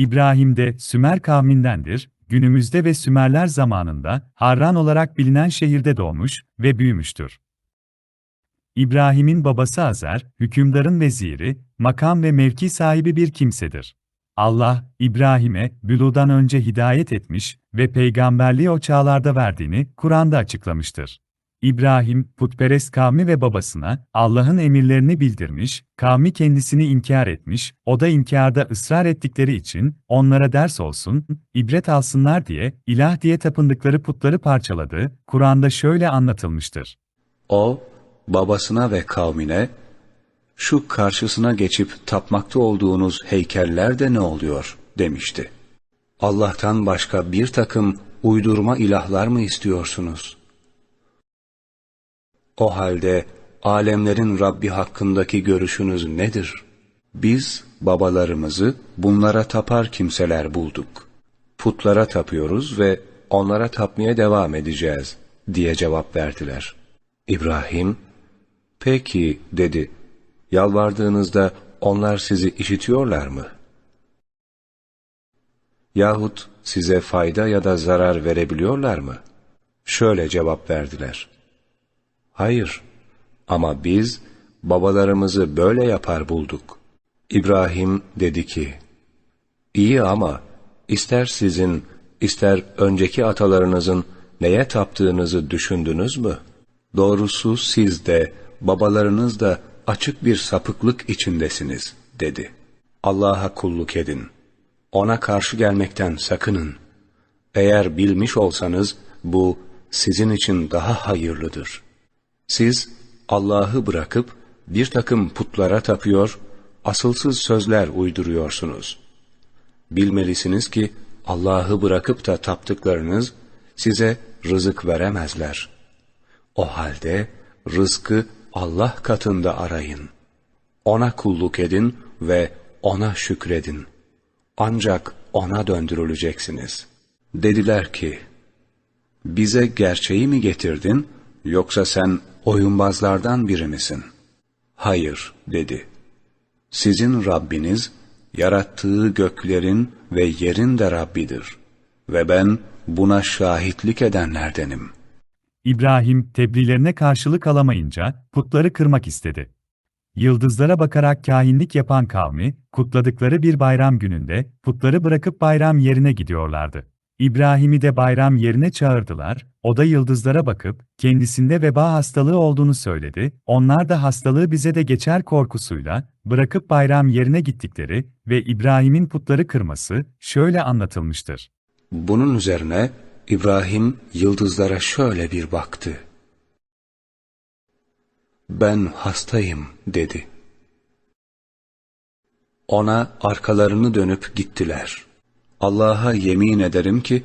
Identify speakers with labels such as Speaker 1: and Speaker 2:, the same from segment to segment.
Speaker 1: İbrahim de Sümer kavmindendir, günümüzde ve Sümerler zamanında Harran olarak bilinen şehirde doğmuş ve büyümüştür. İbrahim'in babası Azer, hükümdarın veziri, makam ve mevki sahibi bir kimsedir. Allah, İbrahim'e büludan önce hidayet etmiş ve peygamberliği o çağlarda verdiğini Kur'an'da açıklamıştır. İbrahim, putperest kavmi ve babasına Allah'ın emirlerini bildirmiş, kavmi kendisini inkar etmiş, o da inkarda ısrar ettikleri için onlara ders olsun, ibret alsınlar diye ilah diye tapındıkları putları parçaladı. Kur'an'da şöyle anlatılmıştır.
Speaker 2: O, babasına ve kavmine, şu karşısına geçip tapmakta olduğunuz heykeller de ne oluyor demişti. Allah'tan başka bir takım uydurma ilahlar mı istiyorsunuz? O halde alemlerin Rabbi hakkındaki görüşünüz nedir? Biz babalarımızı bunlara tapar kimseler bulduk. Putlara tapıyoruz ve onlara tapmaya devam edeceğiz diye cevap verdiler. İbrahim, peki dedi, yalvardığınızda onlar sizi işitiyorlar mı? Yahut size fayda ya da zarar verebiliyorlar mı? Şöyle cevap verdiler. Hayır ama biz babalarımızı böyle yapar bulduk. İbrahim dedi ki, İyi ama ister sizin, ister önceki atalarınızın neye taptığınızı düşündünüz mü? Doğrusu siz de, babalarınız da açık bir sapıklık içindesiniz, dedi. Allah'a kulluk edin. Ona karşı gelmekten sakının. Eğer bilmiş olsanız, bu sizin için daha hayırlıdır.'' Siz Allah'ı bırakıp bir takım putlara tapıyor, asılsız sözler uyduruyorsunuz. Bilmelisiniz ki Allah'ı bırakıp da taptıklarınız size rızık veremezler. O halde rızkı Allah katında arayın. Ona kulluk edin ve ona şükredin. Ancak ona döndürüleceksiniz. Dediler ki, bize gerçeği mi getirdin, yoksa sen oyunbazlardan biri misin? Hayır, dedi. Sizin Rabbiniz, yarattığı göklerin ve yerin de Rabbidir. Ve ben buna şahitlik edenlerdenim.
Speaker 1: İbrahim tebliğlerine karşılık alamayınca putları kırmak istedi. Yıldızlara bakarak kahinlik yapan kavmi, kutladıkları bir bayram gününde putları bırakıp bayram yerine gidiyorlardı. İbrahim'i de bayram yerine çağırdılar, o da yıldızlara bakıp, kendisinde veba hastalığı olduğunu söyledi, onlar da hastalığı bize de geçer korkusuyla, bırakıp bayram yerine gittikleri ve İbrahim'in putları kırması, şöyle anlatılmıştır.
Speaker 2: Bunun üzerine İbrahim yıldızlara şöyle bir baktı. Ben hastayım dedi. Ona arkalarını dönüp gittiler. Allah'a yemin ederim ki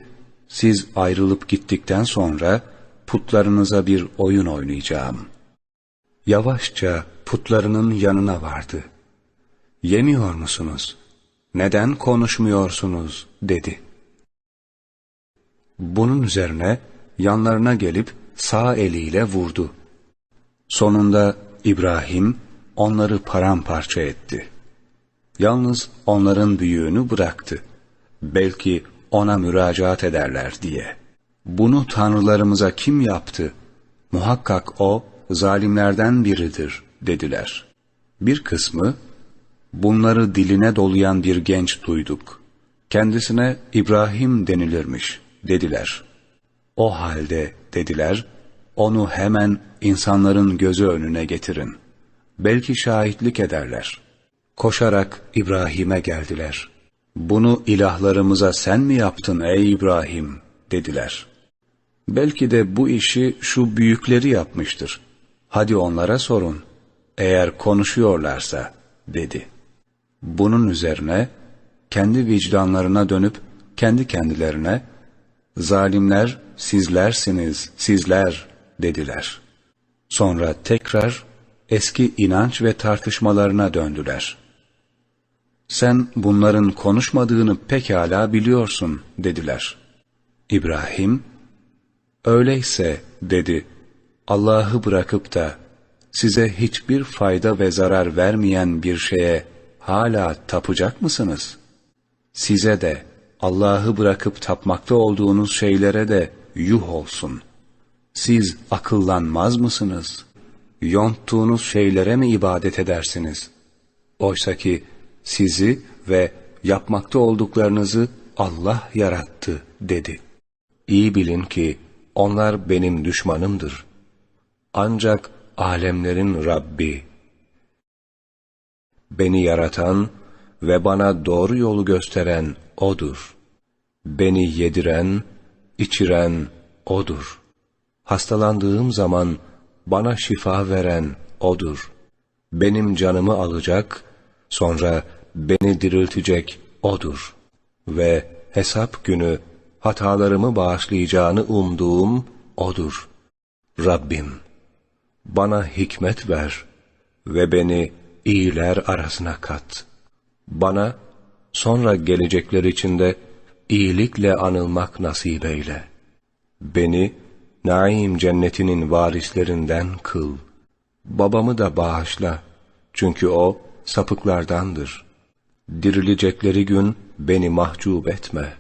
Speaker 2: siz ayrılıp gittikten sonra putlarınıza bir oyun oynayacağım. Yavaşça putlarının yanına vardı. Yemiyor musunuz? Neden konuşmuyorsunuz? dedi. Bunun üzerine yanlarına gelip sağ eliyle vurdu. Sonunda İbrahim onları paramparça etti. Yalnız onların büyüğünü bıraktı. Belki ona müracaat ederler diye. Bunu tanrılarımıza kim yaptı? Muhakkak o zalimlerden biridir dediler. Bir kısmı bunları diline dolayan bir genç duyduk. Kendisine İbrahim denilirmiş dediler. O halde dediler onu hemen insanların gözü önüne getirin. Belki şahitlik ederler. Koşarak İbrahim'e geldiler.'' Bunu ilahlarımıza sen mi yaptın ey İbrahim dediler. Belki de bu işi şu büyükleri yapmıştır. Hadi onlara sorun. Eğer konuşuyorlarsa dedi. Bunun üzerine kendi vicdanlarına dönüp kendi kendilerine zalimler sizlersiniz sizler dediler. Sonra tekrar eski inanç ve tartışmalarına döndüler.'' Sen bunların konuşmadığını pekala biliyorsun dediler. İbrahim, öyleyse dedi, Allah'ı bırakıp da size hiçbir fayda ve zarar vermeyen bir şeye hala tapacak mısınız?
Speaker 3: Size de Allah'ı bırakıp tapmakta olduğunuz şeylere de yuh olsun. Siz akıllanmaz mısınız? Yonttuğunuz şeylere mi ibadet edersiniz? Oysa ki sizi ve yapmakta olduklarınızı Allah yarattı dedi. İyi bilin ki onlar benim düşmanımdır. Ancak alemlerin Rabbi, beni yaratan ve bana doğru yolu gösteren O'dur. Beni yediren, içiren O'dur. Hastalandığım zaman bana şifa veren O'dur. Benim canımı alacak, sonra beni diriltecek O'dur. Ve hesap günü hatalarımı bağışlayacağını umduğum O'dur. Rabbim, bana hikmet ver ve beni iyiler arasına kat. Bana sonra gelecekler içinde iyilikle anılmak nasip eyle. Beni naim cennetinin varislerinden kıl. Babamı da bağışla. Çünkü o sapıklardandır. Dirilecekleri gün beni mahcup etme.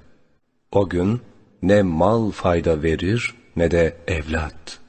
Speaker 3: O gün ne mal fayda verir ne de evlat.''